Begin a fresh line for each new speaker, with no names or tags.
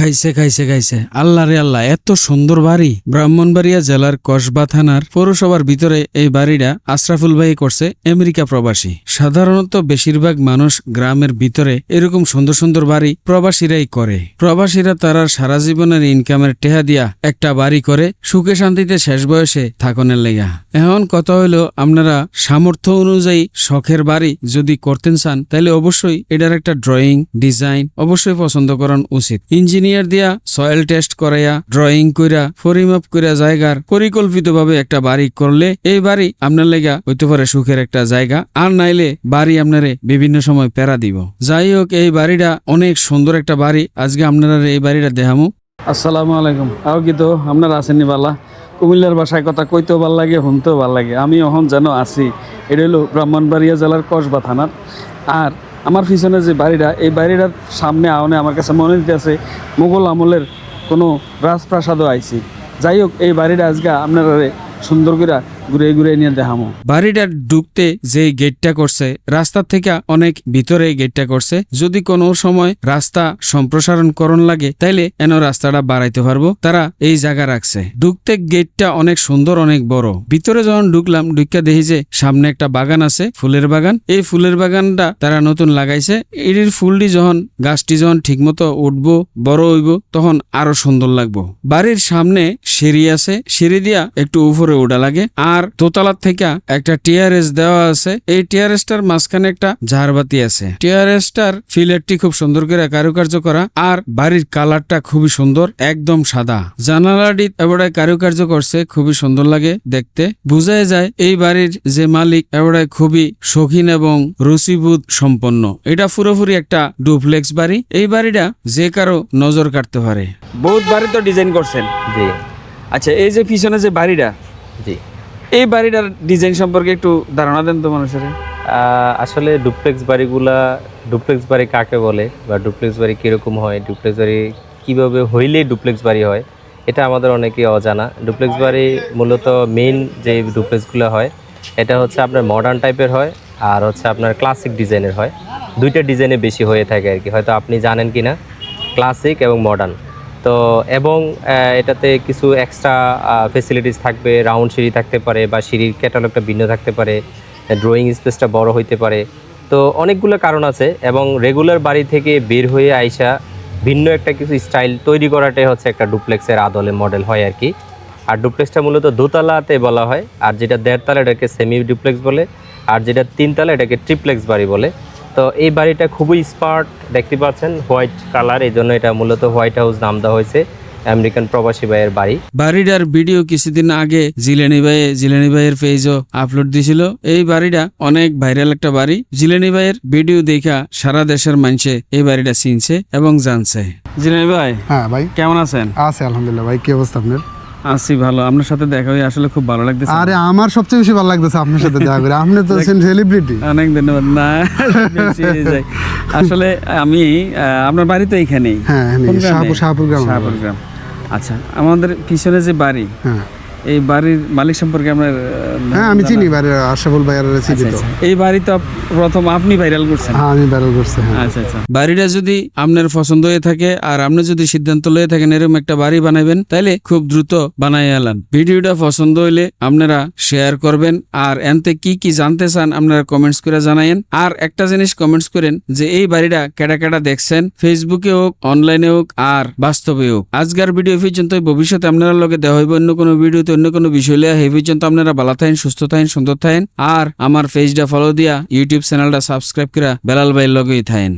খাইছে খাইছে খাইছে। আল্লাহ রে আল্লাহ, এত সুন্দর বাড়ি। ব্রাহ্মণবাড়িয়া জেলার কসবা থানার পৌরসভার ভিতরে এই বাড়িটা আশরাফুল ভাই করছে, আমেরিকা প্রবাসী। সাধারণত বেশিরভাগ মানুষ গ্রামের ভিতরে এরকম সুন্দর সুন্দর বাড়ি প্রবাসীরাই করে। প্রবাসীরা তারার সারা জীবনের ইনকামের টেহা দিয়া একটা বাড়ি করে, সুখে শান্তিতে শেষ বয়সে থাকনের লেগা। এখন কথা হইল, আপনারা সামর্থ্য অনুযায়ী শখের বাড়ি যদি করতেন চান, তাহলে অবশ্যই এটার একটা ড্রয়িং ডিজাইন অবশ্যই পছন্দ করান উচিত। ইঞ্জিনিয়ার দিয়া সয়েল টেস্ট করাইয়া ড্রয়িং কইরা, পরিমাপ কইরা জায়গার পরিকল্পিতভাবে একটা বাড়ি করলে এই বাড়ি আপনার লেগা হইতে পারে সুখের একটা জায়গা। আর নাইলে বাড়ি আপনারে বিভিন্ন সময় প্যারা দিব। যাই হোক, এই বাড়িটা অনেক সুন্দর একটা বাড়ি। আজকে আপনারা এই বাড়িটা দেখামো। আসসালামু আলাইকুম। আও কি তো? আপনারা আসেননি বালা? কুমিল্লার ভাষায় কথা কইতেও ভালো লাগে, শুনতেও ভালো লাগে। আমি অহন যেন আছি, এটা হলো ব্রাহ্মণবাড়িয়া জেলার কসবা থানার। আর আমার পিছনে যে বাড়িটা, এই বাড়িটার সামনে আওনে আমার কাছে মনে দিতেছে মোগল আমলের কোনো রাজপ্রাসাদও আইছি। যাই হোক, এই বাড়িটা আজকে আপনারা সুন্দর করে ঘুরে ঘুরে নিয়ে দেখামো। বাড়িটা ঢুকতে যে গেটটা করছে, রাস্তার থেকে অনেক ভিতরে গেটটা করছে। যদি কোনো সময় রাস্তা সম্প্রসারণ করণ লাগে, তাইলে এন রাস্তাটা বাড়াইতে পারব। তারা এই জায়গা রাখছে। ঢুকতে গেটটা অনেক সুন্দর, অনেক বড়। ভিতরে যখন ঢুকলাম ঢুকা দেখি যে সামনে একটা বাগান আছে, ফুলের বাগান। এই ফুলের বাগানটা তারা নতুন লাগাইছে। এটির ফুলটি যখন, গাছটি যখন ঠিকমতো উঠবো, বড় হইব, তখন আরও সুন্দর লাগবো। বাড়ির সামনে সিঁড়ি আছে। সিঁড়ি দিয়া একটু উপরে উঠা লাগে। আর দোতলার থেকে একটা টিআরএস দেওয়া আছে। এই টিআরএসটার মাঝখানে একটা ঝাড়বাতি আছে। টিআরএসটার ফিলারটি খুব সুন্দর করে কারুকার্য করা আর বাড়ির কালারটা খুবই সুন্দর একদম সাদা। জানালাটি এবারে কারুকার্য করছে খুবই সুন্দর লাগে দেখতে। বোঝাই যায় এই বাড়ির যে মালিক এবারে খুবই শৌখিন এবং রুচিবোধ সম্পন্ন। এটা পুরোপুরি একটা ডুপ্লেক্স বাড়ি। এই বাড়িটা যে কারও নজর কাটতে পারে। বহুত বাড়ি তো ডিজাইন করছেন।
জি।
আচ্ছা এই যে পিছনে যে বাড়িটা
জি।
এই বাড়িটার ডিজাইন সম্পর্কে একটু ধারণা দেন তো মানুষের।
আসলে ডুপ্লেক্স বাড়িগুলা ডুপ্লেক্স বাড়ি কাকে বলে বা ডুপ্লেক্স বাড়ি কীরকম হয় ডুপ্লেক্স বাড়ি কীভাবে হইলেই ডুপ্লেক্স বাড়ি হয়, এটা আমাদের অনেকেই অজানা। ডুপ্লেক্স বাড়ি মূলত মেইন যে ডুপ্লেক্সগুলো হয়, এটা হচ্ছে আপনার মডার্ন টাইপের হয় আর হচ্ছে আপনার ক্লাসিক ডিজাইনের হয়। দুইটা ডিজাইনে বেশি হয়ে থাকে আর কি, হয়তো আপনি জানেন কি না ক্লাসিক এবং মডার্ন তো, এবং এটাতে কিছু এক্সট্রা ফেসিলিটিস থাকবে রাউন্ড সিঁড়ি থাকতে পারে বা সিঁড়ির ক্যাটালগটা ভিন্ন থাকতে পারে ড্রয়িং স্পেসটা বড় হইতে পারে। তো, অনেকগুলো কারণ আছে এবং রেগুলার বাড়ি থেকে বের হয়ে আইসা ভিন্ন একটা কিছু স্টাইল তৈরি করাটাই হচ্ছে একটা ডুপ্লেক্সের আদলে মডেল হয় আর কি। আর ডুপ্লেক্সটা মূলত দোতলাতে বলা হয়, আর যেটা দেড়তলা এটাকে সেমি ডুপ্লেক্স বলে, আর যেটা তিনতলা এটাকে ট্রিপ্লেক্স বাড়ি বলে। তো এই বাড়িটা খুবই স্মার্ট দেখতে পাচ্ছেন হোয়াইট কালার এই জন্য এটা মূলত হোয়াইট হাউস নাম দেওয়া হয়েছে আমেরিকান প্রবাসী ভাইয়ের বাড়ি।
বাড়িটার ভিডিও কিছুদিন আগে জিলেনি ভাইয়ে জিলেনি ভাইয়ের পেজও আপলোড দিছিল এই বাড়িটা অনেক ভাইরাল একটা বাড়ি। জিলেনি ভাইয়ের ভিডিও দেখা সারা দেশের মানুষে এই বাড়িটা চিনছে এবং জানছে। জিলেনি ভাই
হ্যাঁ ভাই।
কেমন আছেন?
আছে আলহামদুলিল্লাহ ভাই কি অবস্থা আপনার?
আছি ভালো। আপনার সাথে দেখা হয়ে আসলে খুব ভালো লাগতেছে।
আরে আমার সবচেয়ে বেশি ভালো লাগতেছে আপনার সাথে দেখা করে। আপনি তো সেলিব্রিটি
অনেক ধন্যবাদ। না। আসলে আমি আপনার বাড়ি তো এইখানেই
হ্যাঁ শাহপুর গ্রাম।
আচ্ছা আমাদের পিছনে যে বাড়ি
হ্যাঁ।
এই বাড়ির মালিক সম্পর্কে আপনার
হ্যাঁ আমি চিনি বাড়ি আশরাফুল ভাই আর চিনি
আচ্ছা,
তো
আচ্ছা। এই বাড়ি তো প্রথম আপনি ভাইরাল করছেন?
হ্যাঁ আমি ব্যারেল করছি হ্যাঁ।
আচ্ছা আচ্ছা। বাড়িটা যদি আপনার পছন্দ হয়ে থাকে আর আপনি যদি সিদ্ধান্ত লয়ে থাকেন এরকম একটা বাড়ি বানাবেন তাহলে খুব দ্রুত বানাই ভিডিওটা পছন্দ হইলে আপনারা শেয়ার করবেন আর এনতে কি কি জানতে চান আপনারা কমেন্টস করে জানাইন আর একটা জিনিস কমেন্টস করেন যে এই বাড়িটা কেডা কেডা দেখছেন? ফেসবুকে হোক অনলাইনে হোক আর বাস্তবে হোক। আজকের ভিডিও পর্যন্ত ভবিষ্যতে আপনারা লগে দেওয়া হইব অন্য কোনো ভিডিওতে। অন্য কোনো বিষয় লিয়া হে পর্যন্ত আপনারা ভালো থাকেন, সুস্থ থাকেন, সুন্দর থাকেন। আর আমার পেজটা ফলো দিয়া ইউটিউব চ্যানেলটা সাবস্ক্রাইব করা বেলাল ভাইয়ের লগেই থাকেন।